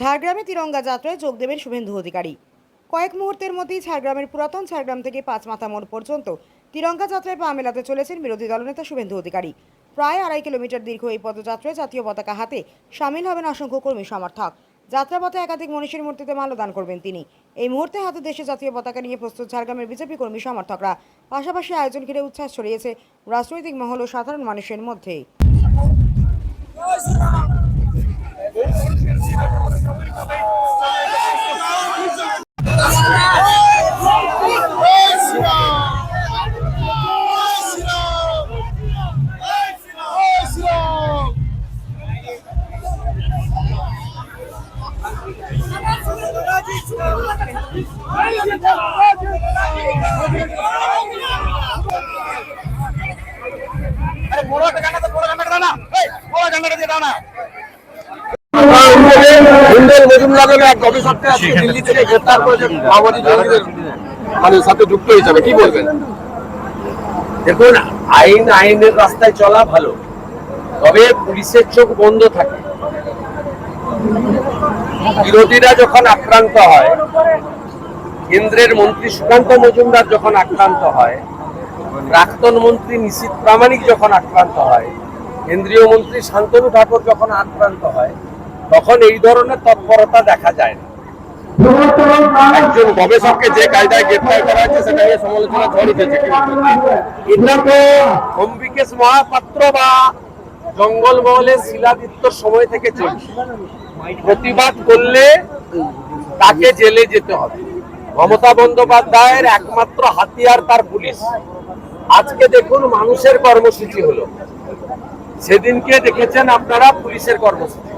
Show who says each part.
Speaker 1: ঝাড়গ্রামে তিরঙ্গা যাত্রায় যোগ দেবেন শুভেন্দু অধিকারী। কয়েক মুহূর্তের মধ্যেই ঝাড়গ্রামের পুরাতন ঝাড়গ্রাম থেকে পাঁচ মাথা মোড় পর্যন্ত তিরঙ্গা যাত্রায় পা মেলাতে চলেছেন বিরোধী দলনেতা শুভেন্দু অধিকারী। প্রায় আড়াই কিলোমিটার দীর্ঘ এই পদযাত্রায় জাতীয় পতাকা হাতে সামিল হবেন অসংখ্য কর্মী সমর্থক। যাত্রাপথে একাধিক মনীষীর মূর্তিতে মাল্যদান করবেন তিনি। এই মুহূর্তে হাতে দেশে জাতীয় পতাকা নিয়ে প্রস্তুত ঝাড়গ্রামের বিজেপি কর্মী সমর্থকরা। পাশাপাশি আয়োজন ঘিরে উচ্ছ্বাস ছড়িয়েছে রাজনৈতিক মহল ও সাধারণ মানুষের মধ্যে।
Speaker 2: দিল্লি থেকে সাথে যুক্ত কি বলবেন
Speaker 3: দেখুন, আইন, আইনের রাস্তায় চলা ভালো, তবে পুলিশের চোখ বন্ধ থাকে। বিরোধীরা যখন আক্রান্ত হয় কেন্দ্রের মন্ত্রী সুকান্ত মজুমদার যখন আক্রান্ত হয় প্রাক্তন মন্ত্রী নিশীত প্রামাণিক যখন আক্রান্ত হয় কেন্দ্রীয় মন্ত্রী শান্তনু ঠাকুর যখন আক্রান্ত হয় তখন এই ধরনের তৎপরতা দেখা যায় না।
Speaker 2: একজন গবেষককে যে কায়দায় গ্রেপ্তার করা হয়েছে সেটা নিয়ে সমালোচনা ঝড় উঠেছে।
Speaker 3: এটা তো অম্বিকেশ মহাপাত্র বা জঙ্গলমহলের শিলাদিত্যর সময় থেকে চলছে প্রতিবাদ করলে তাকে জেলে যেতে হবে। মমতা বন্দ্যোপাধ্যায়ের একমাত্র হাতিয়ার তার পুলিশ। আজকে দেখুন মানুষের কর্মসূচি হলো। সেদিনকে দেখেছেন আপনারা পুলিশের কর্মসূচি।